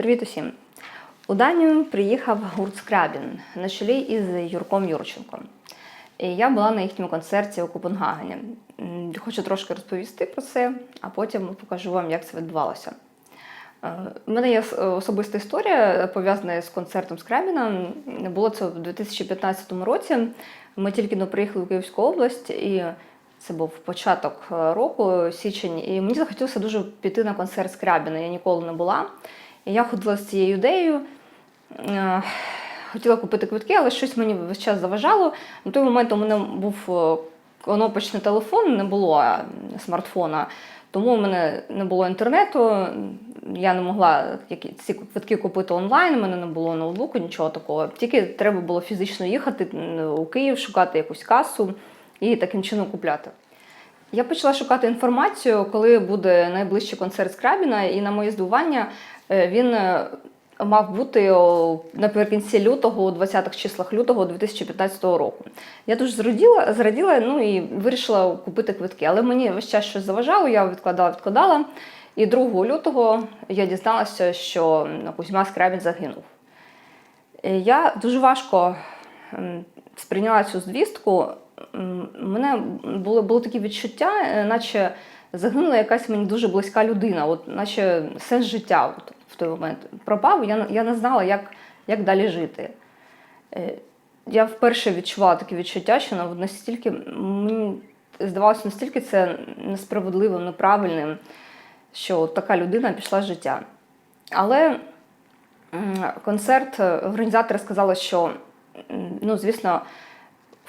Привіт усім! У Данію приїхав гурт Скрабін на чолі із Юрком Юрченком. І я була на їхньому концерті у Копенгагені. Хочу трошки розповісти про це, а потім покажу вам, як це відбувалося. Е, У мене є особиста історія пов'язана з концертом Скрабіна. Було це в 2015 році. Ми тільки но приїхали в Київську область, і це був початок е, року, січень, і мені захотілося дуже піти на концерт Скрябіна. Я ніколи не була. Я ходила з цією ідеєю. Е, Хотіла купити квитки, але щось мені весь час заважало. На той момент у мене був е, кнопочний телефон, не було е, смартфона, тому у мене не було інтернету. Я не могла ці квитки купити онлайн, у мене не було ноутбуку, нічого такого. Тільки треба було фізично їхати у Київ, шукати якусь касу і таким чином купляти. Я почала шукати інформацію, коли буде найближчий концерт Скрабіна, і на моє здивування е, він е, мав бути наприкінці лютого, у 20-х числах лютого 2015 року. Я дуже зраділа, зраділа ну і вирішила купити квитки. Але мені весь час щось заважало, я відкладала, відкладала. І 2 лютого я дізналася, що Кузьма Скрабін загинув. Е, Я дуже важко сприйняла цю звістку. Мене було, було таке відчуття, е, наче загинула якась мені дуже близька людина, от, наче сенс життя от, в той момент пропав. Я, я не знала, як, як далі жити. Е, Я вперше відчувала таке відчуття, що ну, настільки мені здавалося, настільки це несправедливим, неправильним, що от така людина пішла з життя. Але Концерт організатори сказали, що ну, звісно,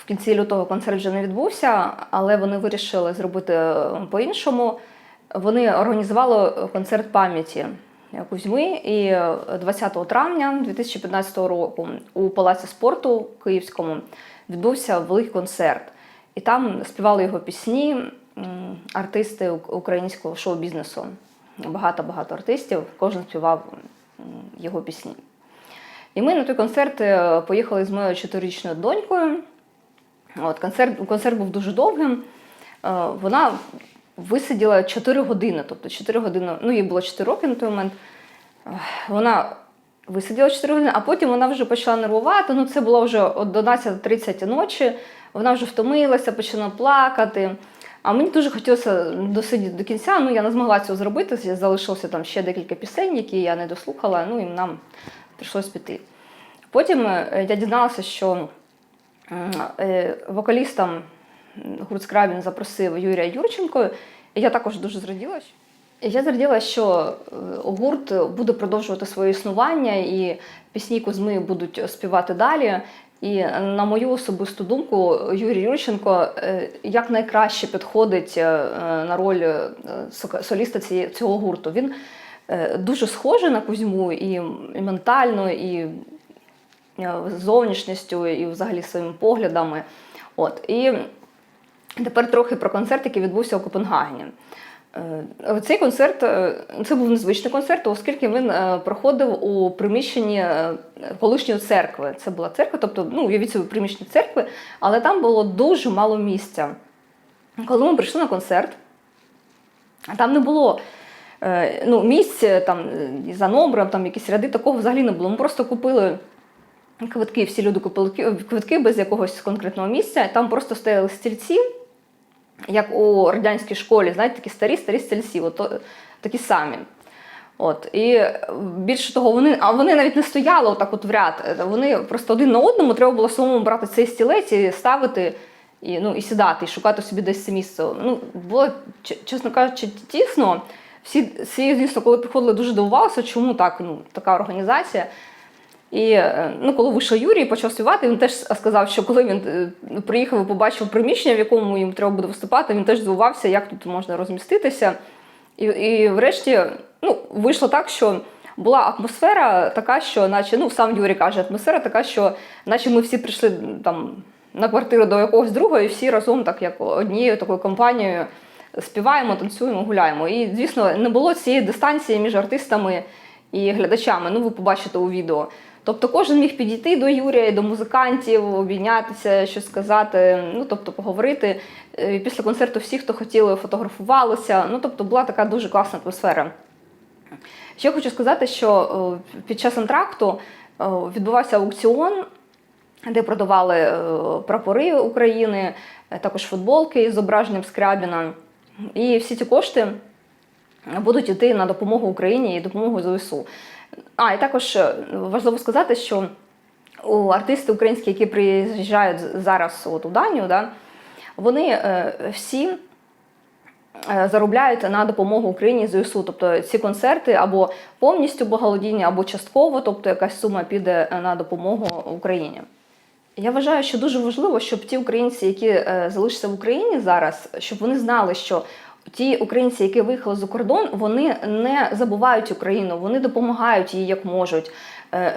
в кінці лютого концерт вже не відбувся, але вони вирішили зробити е, по-іншому. Вони організували концерт пам'яті Кузьми, і е, 20 травня 2015 року у Палаці спорту Київському відбувся великий концерт. І там співали його пісні артисти українського шоу-бізнесу. Багато-багато артистів, кожен співав його пісні. І ми на той концерт е, поїхали з моєю чотирирічною донькою. От, концерт, концерт був дуже довгим. Е, Вона висиділа 4 години, тобто 4 години, ну їй було 4 роки на той момент. Е, Вона висиділа 4 години, а потім вона вже почала нервувати. Ну, це було вже о 12.30 ночі. Вона вже втомилася, почала плакати. А мені дуже хотілося досидіти до кінця. Ну, я не змогла цього зробити. Залишилося там ще декілька пісень, які я не дослухала, ну і нам прийшлось піти. Потім е, я дізналася, що е, вокалістом гурт Скрабін запросив Юрія Юрченко. Я також дуже зраділа. Я зраділа, що е, гурт буде продовжувати своє існування, і пісні Кузьми будуть співати далі. І на мою особисту думку, Юрій Юрченко е, якнайкраще підходить е, на роль е, соліста цього гурту. Він е, дуже схожий на Кузьму і ментально, і е, зовнішністю, і взагалі своїми поглядами. От. І тепер трохи про концерт, який відбувся у Копенгагені. Е, Цей концерт е, це був незвичний концерт, оскільки він е, проходив у приміщенні е, колишньої церкви. Це була церква, тобто ну, уявіть собі приміщення церкви, але там було дуже мало місця. Коли ми прийшли на концерт, там не було е, ну, місць е, там, е, за номером, там якісь ряди, такого взагалі не було. Ми просто купили квитки, всі люди купили квитки без якогось конкретного місця. Там просто стояли стільці, як у радянській школі, знаєте, такі старі старі стільці, от, такі самі. От, і більше того, вони, а вони навіть не стояли отак от в ряд. Вони просто один на одному треба було самому брати цей стілець і ставити, і, ну, і сідати, і шукати собі десь це місце. Ну, було, чесно кажучи, тісно. Всі, всі, звісно, коли приходили, дуже дивувалися, чому так, ну, така організація. І е, ну, коли вийшов Юрій почав співати, він теж сказав, що коли він е, приїхав і побачив приміщення, в якому їм треба буде виступати, він теж здивувався, як тут можна розміститися. І, і врешті ну, вийшло так, що була атмосфера така, що, наче, ну, сам Юрій каже, атмосфера така, що наче ми всі прийшли там на квартиру до якогось друга, і всі разом, так як однією такою компанією, співаємо, танцюємо, гуляємо. І, звісно, не було цієї дистанції між артистами і глядачами. Ну, ви побачите у відео. Тобто кожен міг підійти до Юрія, до музикантів, обійнятися, щось сказати, ну тобто поговорити. Е, Після концерту всі, хто хотіли, фотографувалися. Ну тобто була така дуже класна атмосфера. Ще хочу сказати, що е, під час антракту е, відбувався аукціон, де продавали прапори України, також футболки з зображенням Скрябіна. І всі ці кошти будуть йти на допомогу Україні і допомогу ЗСУ. А, і також е, важливо сказати, що артисти українські, які приїжджають зараз от у Данію, да, вони е, всі е, заробляють на допомогу Україні ЗСУ. Тобто ці концерти або повністю благодійні, або частково, тобто якась сума піде на допомогу Україні. Я вважаю, що дуже важливо, щоб ті українці, які залишаться в Україні зараз, щоб вони знали, що ті українці, які виїхали за кордон, вони не забувають Україну, вони допомагають їй як можуть. Е,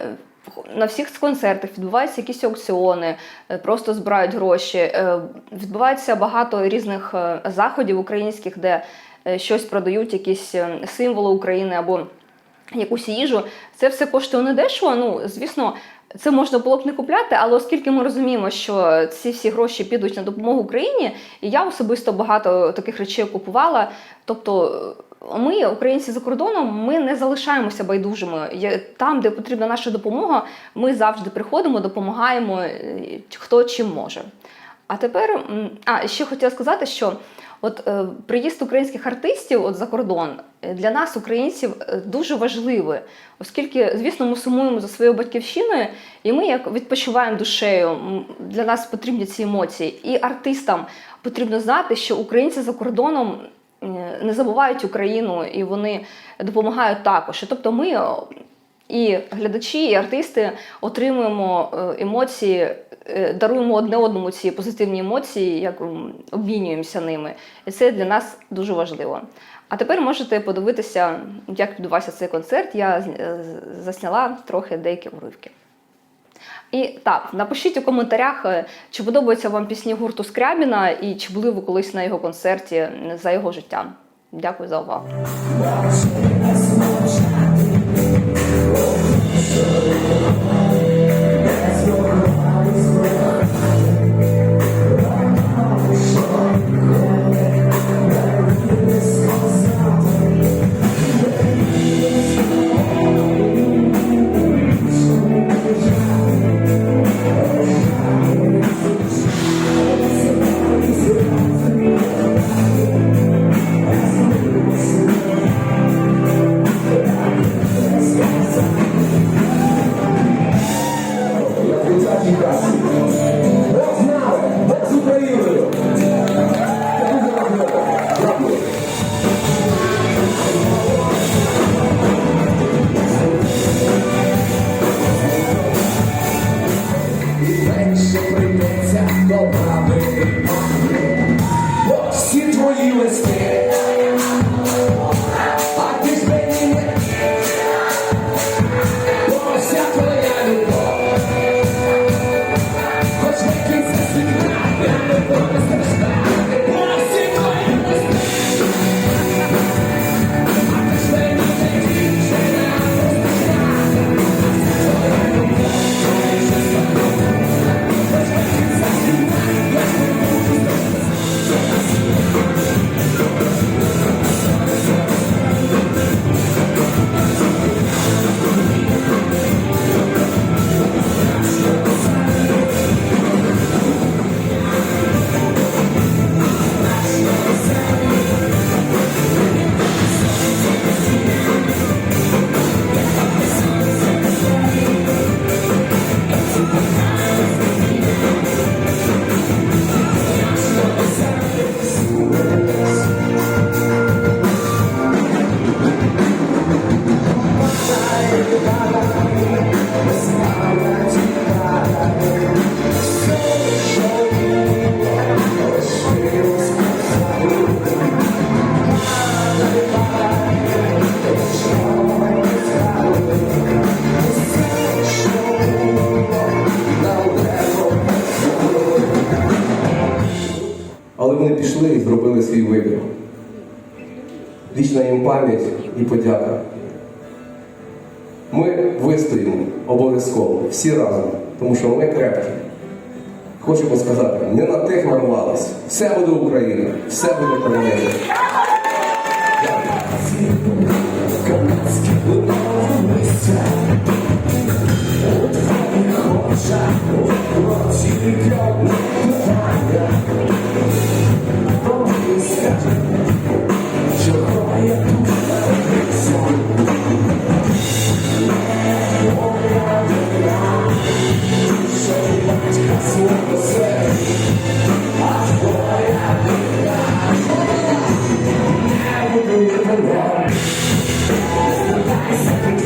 на всіх концертах відбуваються якісь аукціони, е, просто збирають гроші. Е, Відбувається багато різних заходів українських, де щось продають, якісь символи України або якусь їжу. Це все коштує недешево. Ну, звісно, це можна було б не купляти, але оскільки ми розуміємо, що ці всі гроші підуть на допомогу Україні, і я особисто багато таких речей купувала. Тобто, е, ми, українці за кордоном, ми не залишаємося байдужими. Там, де потрібна наша допомога, ми завжди приходимо, допомагаємо е, хто чим може. А тепер, а ще хотіла сказати, що от е, приїзд українських артистів от за кордон е, для нас, українців, е, дуже важливий, оскільки, звісно, ми сумуємо за своєю батьківщиною, і ми як відпочиваємо душею. Для нас потрібні ці емоції. І артистам потрібно знати, що українці за кордоном е, не забувають Україну і вони допомагають також. Тобто ми. І глядачі, і артисти отримуємо емоції, даруємо одне одному ці позитивні емоції, як обмінюємося ними. І це для нас дуже важливо. А тепер можете подивитися, як відбувався цей концерт. Я е, засняла трохи деякі уривки. І так, напишіть у коментарях, е, чи подобаються вам пісні гурту Скрябіна і чи були ви колись на його концерті за його життя. Дякую за увагу. Менше прийдеться до Бо всі твої листи. Але вони пішли і зробили свій вибір. Вічна їм пам'ять і подяка. Ми вистоїмо обов'язково, всі разом, тому що ми крепкі. Хочемо сказати, не на тих нарвались. Все буде Україна, все буде. Дякую. Thank It's the.